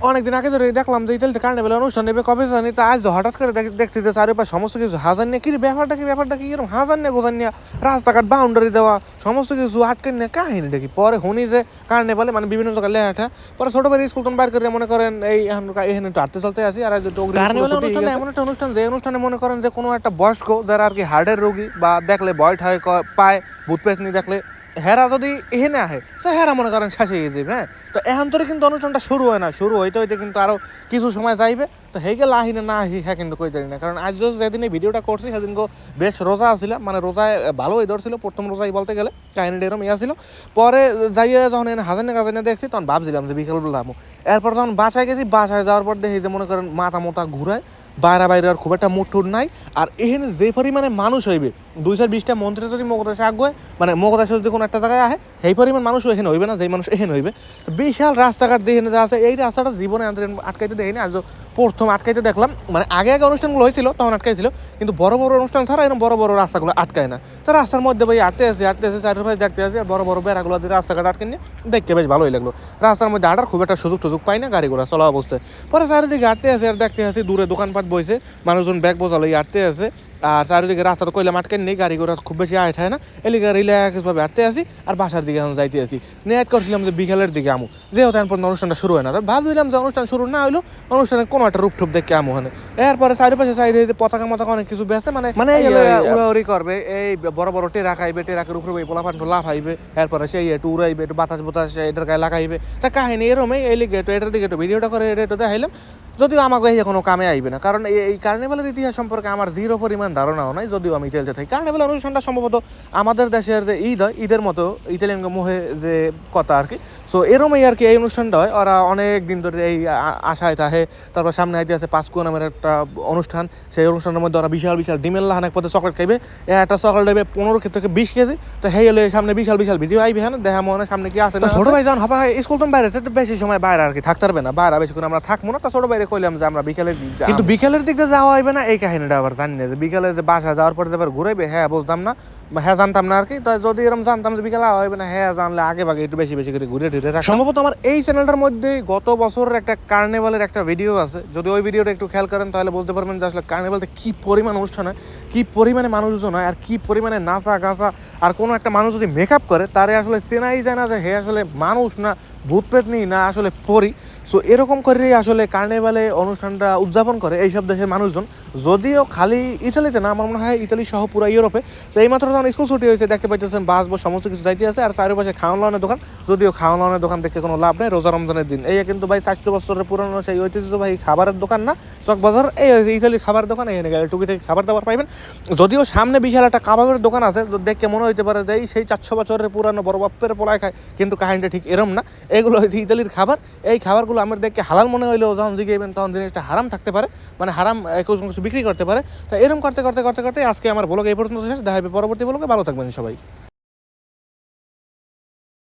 অনেকদিন আগে ধরে দেখলাম যে ইতালিতে কার্নিভেলের অনুষ্ঠান নেবে কবে জানি তা আজ হঠাৎ করে দেখছি যে চারিপাশে সমস্ত কিছু হাজার নিয়ে কি ব্যাপারটা কি ব্যাপারটা কি এরকম হাজার নিয়ে গোজার নিয়ে রাস্তাঘাট বাউন্ডারি দেওয়া সমস্ত কিছু আটকে নিয়ে কাহিনীটা কি পরে শুনি যে কার্নিভালে মানে বিভিন্ন জায়গায় লেখা পরে ছোট ভাই স্কুল তখন বাইর করে মনে করেন এই এখন এখানে একটু হাঁটতে চলতে আসি আর কার্নিভালের অনুষ্ঠানে এমন একটা অনুষ্ঠান যে অনুষ্ঠানে মনে করেন যে কোনো একটা বয়স্ক যারা আর কি হার্টের রোগী বা দেখলে ভয় ঠায় পায় ভূত পেতনি দেখলে হেরা যদি এখানে আহে, তো হেরা মনে করেন শেষে গিয়ে যাবে হ্যাঁ? তো এখন তোর কিন্তু অনুষ্ঠানটা শুরু হয় না, শুরু হইতে হইতে কিন্তু আরও কিছু সময় যাইবে। তো হেই গেলে আহি না আহি হ্যাঁ কিন্তু কই জানি না, কারণ আজ যেদিন এই ভিডিওটা করছি সেদিন বেশ রোজা আসছিলাম মানে রোজায় ভালোই ধরছিল প্রথম রোজাই বলতে গেলে, কাহিনীটা এরকম ইয়া পরে যাইয়ে যখন এনে হাজার টাকা জেনে দেখছি, তখন ভাবছিলাম যে বিকেল বেলা এরপর যখন বাসায় গেছি, বাসায় যাওয়ার পর দেখি যে মনে করেন মাথা মোতা ঘুরায় বাইরে বাইরে আর খুব একটা মুঠুর নাই। আর এখানে যে পরিমাণে মানুষ হইবে, দুই চার বিশটা মন্ত্রী যদি মগদাসে আগুয়ে মানে মগদাসে যদি কোনো একটা জায়গায় আহে, সেই পরিমাণ মানুষ এখানে হইবে না, যেই মানুষ এখানে হইবে। তো বিশাল রাস্তাঘাট যেখানে যা আছে, এই রাস্তাটা জীবনে আটকাইতে দেখিনি আজ প্রথম আটকাইতে দেখলাম মানে আগে আগে অনুষ্ঠানগুলো হয়েছিল, তখন আটকাইছিল, কিন্তু বড় বড় অনুষ্ঠান ছাড়া এরকম বড় বড় রাস্তাগুলো আটকায় না। তো রাস্তার মধ্যে ভাই আটতে আছে আটতে আছে, চারিপাশে দেখতে আছে, বড় বড় বেড়াগুলো দিয়ে রাস্তাঘাট আটকে নিয়ে দেখতে বেশ ভালোই লাগল। রাস্তার মধ্যে হাঁটার খুব একটা সুযোগ টুযোগ পাই না গাড়ি ঘোড়া চলা অবস্থায়। পরে চারিদিকে আটতে আছে আর দেখতে আছে, দূরে দোকানপাট বইছে মানুষজন ব্যাগ বোঝালো আটতে আছে। আর চারিদিকে রাস্তাটা কইলাম আটকে নেই গাড়ি ঘোড়া খুব বেশি আয় ঠায় না। রিল্যাক্স ভাবে হাঁটতে আসি আর বাসার দিকে এখন যাইতে আসি নেট করছিলাম যে বিকেলের দিকে আমু। যেহেতু পর্যন্ত অনুষ্ঠানটা শুরু হয় না ভাবছিলাম যে অনুষ্ঠান শুরু না হইল অনুষ্ঠানে কোনো একটা রূপটুপ দেখে আমু ওখানে এরপরে চারিপাশে চাইতে যে পতাকা মতাকা অনেক কিছু বেছে মানে মানে উড়াউড়ি করবে এই বড় বড় টেরা খাইবে টেরাকের উপরে ওই পোলাপান লাভ হাইবে এরপরে সেই একটু উড়াইবে একটু বাতাস বাতাস এটার গায়ে লাগাইবে। তা কাহিনী এরমই এই লিগে একটু এটার দিকে একটু ভিডিওটা করে এটা দেখাইলাম। যদিও আমাকে এই কোনো কামে আইবে না কারণ এই কার্নিভালের ইতিহাস সম্পর্কে আমার জিরো পরিমাণ ধারণাও নাই যদিও আমি ইতালিতে থাকি কার্নিভাল অনুষ্ঠানটা সম্ভবত আমাদের দেশের যে ঈদ হয় ঈদের মতো ইতালিয়ান মোহে যে কথা আর কি। সো এরমই আর কি এই অনুষ্ঠানটা হয়। ওরা অনেক দিন ধরে এই আশায় থাকে। তারপর সামনে আইতে আছে পাঁচকুয়া নামের একটা অনুষ্ঠান। সেই অনুষ্ঠানের মধ্যে ওরা বিশাল বিশাল ডিমেল লাহান এক পথে চকলেট খাইবে। একটা চকলেট দেবে পনেরো থেকে বিশ কেজি। তো হেই হলে সামনে বিশাল বিশাল ভিডিও আইবে হ্যাঁ দেখা মনে সামনে কি আছে ছোট ভাই যখন হবে স্কুল তো বাইরে বেশি সময় বাইরে আর কি থাকতে পারবে না। বাইরে বেশি করে আমরা থাকব না তা ছোট বাইরে কইলাম যে আমরা বিকেলের দিক কিন্তু বিকেলের দিক যাওয়া হইবে না এই কাহিনীটা আবার জানি না যে বিকেলে যে বাসা যাওয়ার পর যে আবার ঘুরাইবে হ্যাঁ বুঝতাম না। হ্যাঁ জানতাম না আর কি। তাই যদি এরকম জানতাম যে বিকেলে আওয়া হইবে না হ্যাঁ জানলে আগে ভাগে একটু বেশি বেশি করে ঘুরে রাখা সম্ভবত আমার এই চ্যানেলটার মধ্যে গত বছরের একটা কার্নিভালের একটা ভিডিও আছে। যদি ওই ভিডিওটা একটু খেয়াল করেন তাহলে বলতে পারবেন যে আসলে কার্নিভালতে কি পরিমাণ অনুষ্ঠান হয় কি পরিমাণে মানুষজন হয় আর কি পরিমাণে নাচা গাছা আর কোনো একটা মানুষ যদি মেকআপ করে তারে আসলে চেনাই যায় না যে হে আসলে মানুষ না ভূত প্রেতনি না আসলে পরি। সো এরকম করে আসলে কার্নিভালে অনুষ্ঠানটা উদযাপন করে এইসব দেশের মানুষজন। যদিও খালি ইতালিতে না, আমার মনে হয় ইতালি সহ পুরো ইউরোপে। তো এই মাত্র যখন স্কুল ছুটি হয়েছে, দেখতে পাইতেছেন বাস, বস, সমস্ত কিছু যাইতে আছে, আর চারিপাশে খাওয়ান লাওয়ানের দোকান। যদিও খাওয়ান লাওয়ানের দোকান দেখে কোনো লাভ নেই, রোজা রমজানের দিন। এই কিন্তু ভাই চারশো বছরের পুরনো সেই ঐতিহ্যবাহী খাবারের দোকান না, চক বাজার, এই ইতালির খাবার দোকান এখানে গেলে টুকিটাকি খাবার দাবার পাইবেন। যদিও সামনে বিশাল একটা কাবাবের দোকান আছে দেখে মনে হইতে পারে যে সেই চারশো বছরের পুরানো বড় বাপ্পের পোলায় খায়, কিন্তু কাহিনীটা ঠিক এরম না। এগুলো হচ্ছে ইতালির খাবার, এই খাবারগুলো আমার দেখে হালাল মনে হইলেও যখন জিগেবেন তখন জিনিসটা হারাম থাকতে পারে। মানে হারাম কিছু বিক্রি করতে পারে। তো এরকম করতে করতে করতে করতে আজকে আমার ব্লগ এই পর্যন্ত শেষ। দেখা হবে পরবর্তী ব্লগে ভালো থাকবেন সবাই।